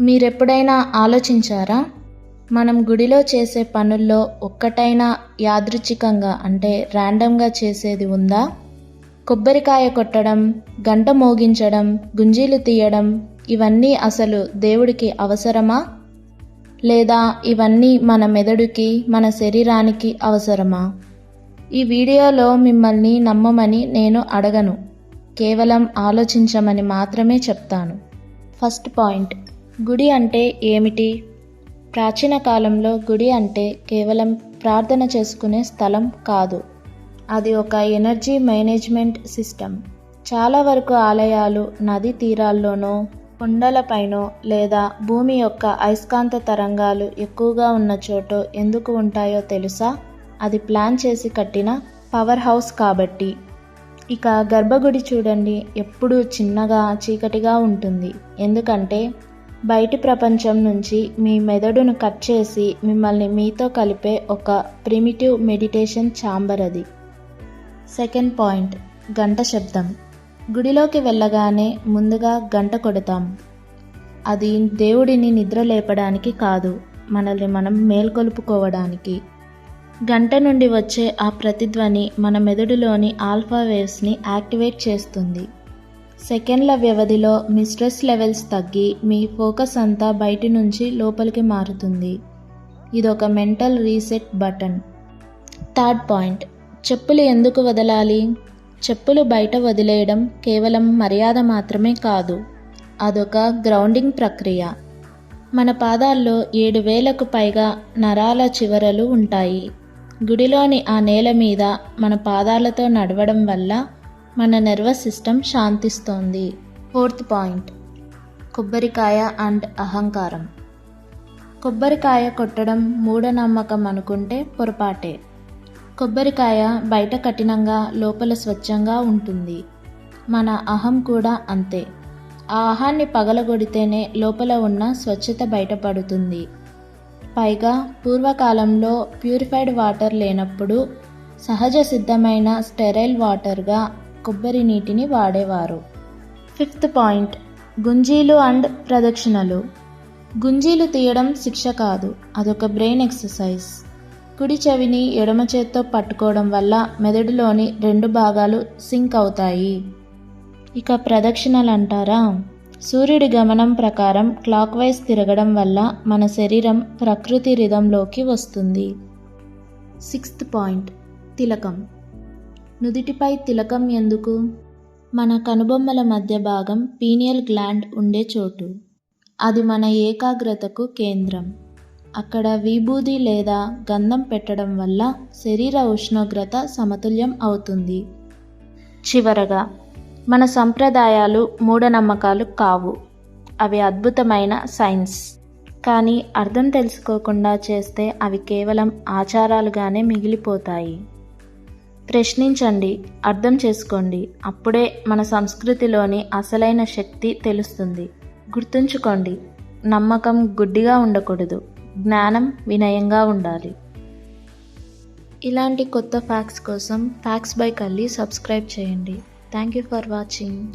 మీరెప్పుడైనా ఆలోచించారా? మనం గుడిలో చేసే పనుల్లో ఒక్కటైనా యాదృచ్ఛికంగా అంటే ర్యాండమ్గా చేసేది ఉందా? కొబ్బరికాయ కొట్టడం గంట మోగించడం గుంజీలు తీయడం ఇవన్నీ అసలు దేవుడికి అవసరమా? లేదా ఇవన్నీ మన మెదడుకి మన శరీరానికి అవసరమా? ఈ వీడియోలో మిమ్మల్ని నమ్మమని నేను అడగను. కేవలం ఆలోచించమని మాత్రమే చెప్తాను. First point. గుడి అంటే ఏమిటి? ప్రాచీన కాలంలో గుడి అంటే కేవలం ప్రార్థన చేసుకునే స్థలం కాదు. అది ఒక ఎనర్జీ మేనేజ్మెంట్ సిస్టమ్. చాలా వరకు ఆలయాలు నదీ తీరాల్లోనో కొండలపైనో లేదా భూమి యొక్క అయస్కాంత తరంగాలు ఎక్కువగా ఉన్న చోట ఎందుకు ఉంటాయో తెలుసా? అది ప్లాన్ చేసి కట్టిన పవర్ హౌస్ కాబట్టి. ఇక గర్భగుడి చూడండి ఎప్పుడూ చిన్నగా చీకటిగా ఉంటుంది. ఎందుకంటే బయటి ప్రపంచం నుంచి మీ మెదడును కట్ చేసి మిమ్మల్ని మీతో కలిపే ఒక ప్రిమిటివ్ మెడిటేషన్ ఛాంబర్ అది. సెకండ్ పాయింట్ గంట శబ్దం. గుడిలోకి వెళ్ళగానే ముందుగా గంట కొడతాం. అది దేవుడిని నిద్ర లేపడానికి కాదు మనల్ని మనం మేల్కొలుపుకోవడానికి. గంట నుండి వచ్చే ఆ ప్రతిధ్వని మన మెదడులోని ఆల్ఫా వేవ్స్ని యాక్టివేట్ చేస్తుంది. సెకండ్ల వ్యవధిలో మీ స్ట్రెస్ లెవెల్స్ తగ్గి మీ ఫోకస్ అంతా బయటి నుంచి లోపలికి మారుతుంది. ఇది ఒక mental reset button. Third point. చెప్పులు ఎందుకు వదలాలి? చెప్పులు బయట వదిలేయడం కేవలం మర్యాద మాత్రమే కాదు. అదొక గ్రౌండింగ్ ప్రక్రియ. మన పాదాల్లో ఏడు వేలకు పైగా నరాల చివరలు ఉంటాయి. గుడిలోని ఆ నేల మీద మన పాదాలతో నడవడం వల్ల మన నర్వస్ సిస్టమ్ శాంతిస్తోంది. ఫోర్త్ పాయింట్ కొబ్బరికాయ అండ్ అహంకారం. కొబ్బరికాయ కొట్టడం మూఢనమ్మకం అనుకుంటే పొరపాటే. కొబ్బరికాయ బయట కఠినంగా లోపల స్వచ్ఛంగా ఉంటుంది. మన అహం కూడా అంతే. ఆ అహాన్ని పగలగొడితేనే లోపల ఉన్న స్వచ్ఛత బయటపడుతుంది. పైగా పూర్వకాలంలో ప్యూరిఫైడ్ వాటర్ లేనప్పుడు సహజ సిద్ధమైన స్టెరైల్ వాటర్గా కొబ్బరి నీటిని వాడేవారు. ఫిఫ్త్ పాయింట్ గుంజీలు అండ్ ప్రదక్షిణలు. గుంజీలు తీయడం శిక్ష కాదు అదొక బ్రెయిన్ ఎక్సర్సైజ్. కుడి చెవిని ఎడమ చేత్తో పట్టుకోవడం వల్ల మెదడులోని రెండు భాగాలు సింక్ అవుతాయి. ఇక ప్రదక్షిణలు అంటారా సూర్యుడి గమనం ప్రకారం క్లాక్ వైజ్ తిరగడం వల్ల మన శరీరం ప్రకృతి రిధంలోకి వస్తుంది. సిక్స్త్ పాయింట్ తిలకం. నుదిటిపై తిలకం ఎందుకు? మన కనుబొమ్మల మధ్య భాగం పీనియల్ గ్లాండ్ ఉండే చోటు. అది మన ఏకాగ్రతకు కేంద్రం. అక్కడ విభూది లేదా గంధం పెట్టడం వల్ల శరీర ఉష్ణోగ్రత సమతుల్యం అవుతుంది. చివరగా మన సంప్రదాయాలు మూఢనమ్మకాలు కావు. అవి అద్భుతమైన సైన్స్. కానీ అర్థం తెలుసుకోకుండా చేస్తే అవి కేవలం ఆచారాలుగానే మిగిలిపోతాయి. ప్రశ్నించండి అర్థం చేసుకోండి. అప్పుడే మన సంస్కృతిలోని అసలైన శక్తి తెలుస్తుంది. గుర్తుంచుకోండి నమ్మకం గుడ్డిగా ఉండకూడదు జ్ఞానం వినయంగా ఉండాలి. ఇలాంటి కొత్త ఫ్యాక్స్ కోసం ఫ్యాక్స్ బై కల్లి సబ్స్క్రైబ్ చేయండి. Thank you for watching